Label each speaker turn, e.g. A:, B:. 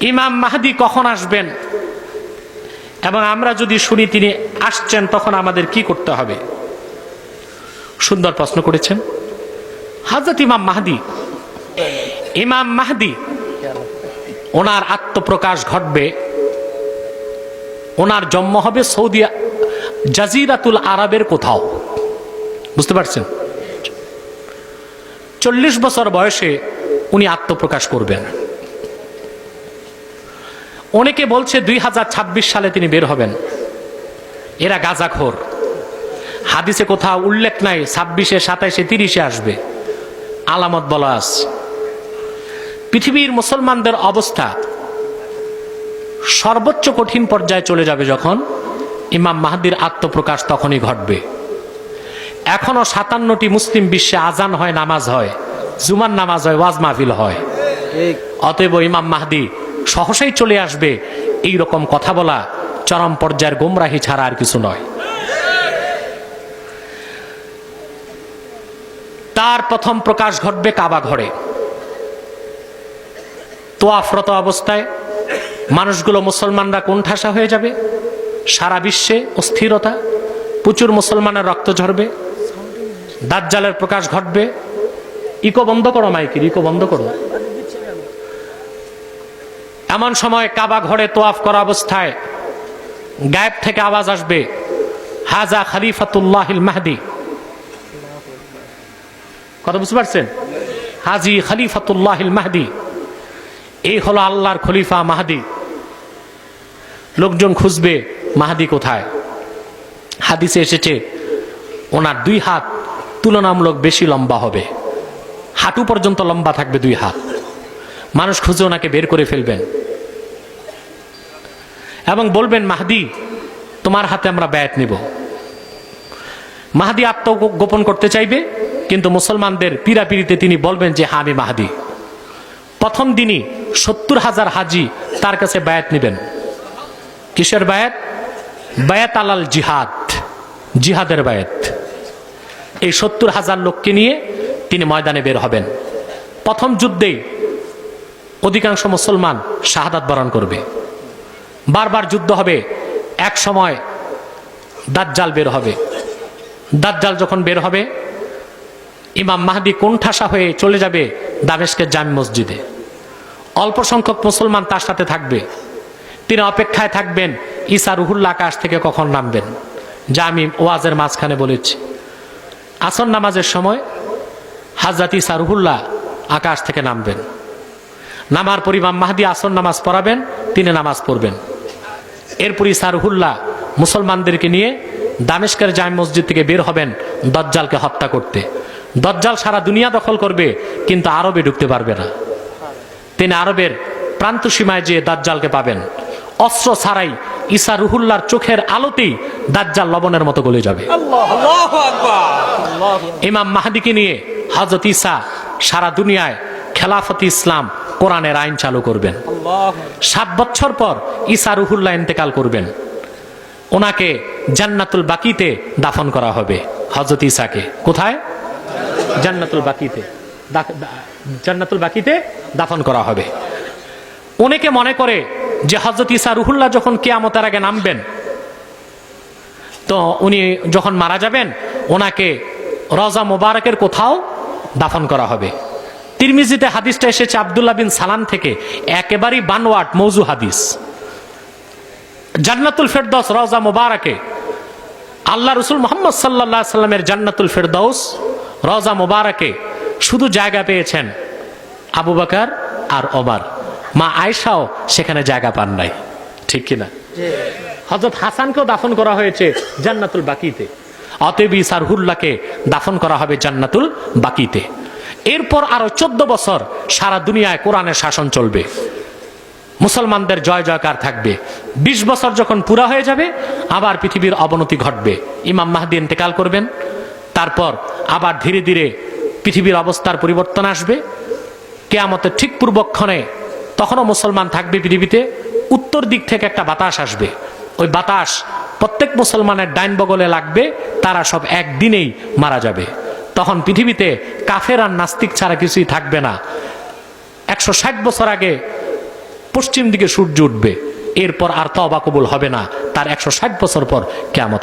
A: ইমাম মাহাদি কখন আসবেন? এবং আমরা যদি শুনি তিনি আসছেন, তখন আমাদের কি করতে হবে? সুন্দর প্রশ্ন করেছেন। হাজরত ইমাম মাহাদি ইমাম মাহাদি, ওনার আত্মপ্রকাশ ঘটবে, ওনার জন্ম হবে সৌদি জাজিরাতুল আরবের কোথাও। বুঝতে পারছেন? চল্লিশ বছর বয়সে উনি আত্মপ্রকাশ করবেন। অনেকে বলছে দুই হাজার ছাব্বিশ সালে তিনি বের হবেন। এরা গাজাখোর। হাদিসে কোথাও উল্লেখ নাই ছাব্বিশে সাতাইশে তিরিশে আসবে। আলামত বলা আছে। পৃথিবীর মুসলমানদের অবস্থা সর্বোচ্চ কঠিন পর্যায়ে চলে যাবে যখন ইমাম মাহাদির আত্মপ্রকাশ তখনই ঘটবে। এখনও সাতান্নটি মুসলিম বিশ্বে আজান হয় নামাজ হয় জুমার নামাজ হয় ওয়াজ মাহফিল হয়। অতএব ইমাম মাহাদি সহসাই চলে আসবে। এই রকম কথা বলা চরম পর্যায়ের গোমরাহি ছাড়া আর কিছু নয়। তার প্রথম প্রকাশ ঘটবে কাবা ঘরে। তোয়াফরত অবস্থায় মানুষগুলো মুসলমানরা কোণঠাসা হয়ে যাবে। সারা বিশ্বে অস্থিরতা, প্রচুর মুসলমানের রক্ত ঝরবে। দাজ্জালের প্রকাশ ঘটবে। ইকো বন্ধ করো মাইকির ইকো বন্ধ করো। এমন সময় কাবা ঘরে তোয়াফ করা অবস্থায় গায়েব থেকে আওয়াজ আসবে, হাজা খালিফাতুল্লাহিল মাহদি। কথা বুঝতে পারছেন? হাজি খালিফাতুল্লাহিল মাহদি। এই হলো আল্লাহর খলিফা মাহাদি। লোকজন খুঁজবে, মাহাদি কোথায়? হাদিসে এসেছে, ওনার দুই হাত তুলনামূলক বেশি লম্বা হবে। হাঁটু পর্যন্ত লম্বা থাকবে দুই হাত। মানুষ খুঁজে ওনাকে বের করে ফেলবেন। এবং বলবেন, মাহাদি, তোমার হাতে আমরা ব্যাট নেব। মাহাদি আত্মগোপন করতে চাইবে, কিন্তু মুসলমানদের পিড়াপিড়িতে তিনি বলবেন যে হ্যাঁ আমি মাহাদি। প্রথম দিনই সত্তর হাজার হাজি তার কাছে বায়াত নেবেন। কিসের বায়াত? বায়াত আলাল জিহাদ, জিহাদের বায়াত। এই সত্তর হাজার লোককে নিয়ে তিনি ময়দানে বের হবেন। প্রথম যুদ্ধেই অধিকাংশ মুসলমান শাহাদাত বরণ করবে। বারবার যুদ্ধ হবে, এক সময় দাজ্জাল বের হবে। দাজ্জাল যখন বের হবে, ইমাম মাহাদি কোণঠাসা হয়ে চলে যাবে দামেশকের জামি মসজিদে। অল্প সংখ্যক মুসলমান তার সাথে থাকবে। তিনি অপেক্ষায় থাকবেন, ঈসা রুহুল্লা আকাশ থেকে কখন নামবেন। যা আমি ওয়াজের মাঝখানে বলেছি। আসন নামাজের সময় হাজরত ঈসা রুহুল্লাহ আকাশ থেকে নামবেন। নামার পর ইমাম মাহাদি আসন নামাজ পড়াবেন, তিনি নামাজ পড়বেন। এরপর ঈসা রুহুল্লাহ মুসলমানদেরকে নিয়ে দামেশকের জামি মসজিদ থেকে বের হবেন দজ্জালকে হত্যা করতে। দজ্জাল সারা দুনিয়া দখল করবে কিন্তু আরবে ঢুকতে পারবে না। তিনি আরবের প্রান্ত সীমায় যেয়ে দাজ্জালকে পাবেন। অস্ত্র ছাড়াই ঈসা রুহুল্লার চোখের আলোতেই দাজ্জাল লবণের মতো গলে যাবে। ইমাম মাহাদিকে নিয়ে হজরত ঈসা সারা দুনিয়ায় খেলাফতি ইসলাম কোরআনের আইন চালু করবেন। সাত বছর পর ঈসা রুহুল্লাহ ইন্তেকাল করবেন। ওনাকে জান্নাতুল বাকিতে দাফন করা হবে হজরত ঈসাকে। কোথায়? জান্নাতুল বাকিতে। জান্নাতুল বাকিতে দাফন করা হবে। অনেকে মনে করে যে হজরত ঈসা রুহুল্লাহ যখন কেয়ামতের আগে নামবেন তো উনি যখন মারা যাবেন ওনাকে রজা মোবারকের কোথাও দাফন করা হবে। তিরমিজিতে হাদিসটা এসেছে আবদুল্লাহ বিন সালাম থেকে। একেবারেই বানওয়াট মৌজু হাদিস। জান্নাতুল ফেরদৌস রজা মোবারকে। আল্লাহ রসুল মোহাম্মদ সাল্লাহ সাল্লামের জান্নাতুল ফেরদৌস রজা মোবারকে শুধু জায়গা পেয়েছেন আবু বাকার আর ওমার। মা আয়সাও সেখানে জায়গা পান নাই। ঠিক কিনা হজরত হাসানকেও দাফন করা হয়েছে জান্নাতুল বাকিতে। অতএব সারহুল্লাহকে দাফন করা হবে জান্নাতুল বাকিতে। এরপর আরও চোদ্দ বছর সারা দুনিয়ায় কোরআনের শাসন চলবে। মুসলমানদের জয় জয়কার থাকবে। ২০ বছর যখন পুরা হয়ে যাবে, আবার পৃথিবীর অবনতি ঘটবে। ইমাম মাহাদি ইন্তেকাল করবেন। তারপর আবার ধীরে ধীরে পৃথিবীর অবস্থার পরিবর্তন আসবে। কেয়ামতের ঠিক পূর্বক্ষণে তখনও মুসলমান থাকবে পৃথিবীতে। উত্তর দিক থেকে একটা বাতাস আসবে। ওই বাতাস প্রত্যেক মুসলমানের ডাইন বগলে লাগবে, তারা সব একদিনেই মারা যাবে। তখন পৃথিবীতে কাফের আর নাস্তিক ছাড়া কিছুই থাকবে না। একশো ষাট বছর আগে পশ্চিম দিকে সূর্য উঠবে, এরপর আর তবা কবুল হবে না। তার একশো ষাট বছর পর কেমত হয়ে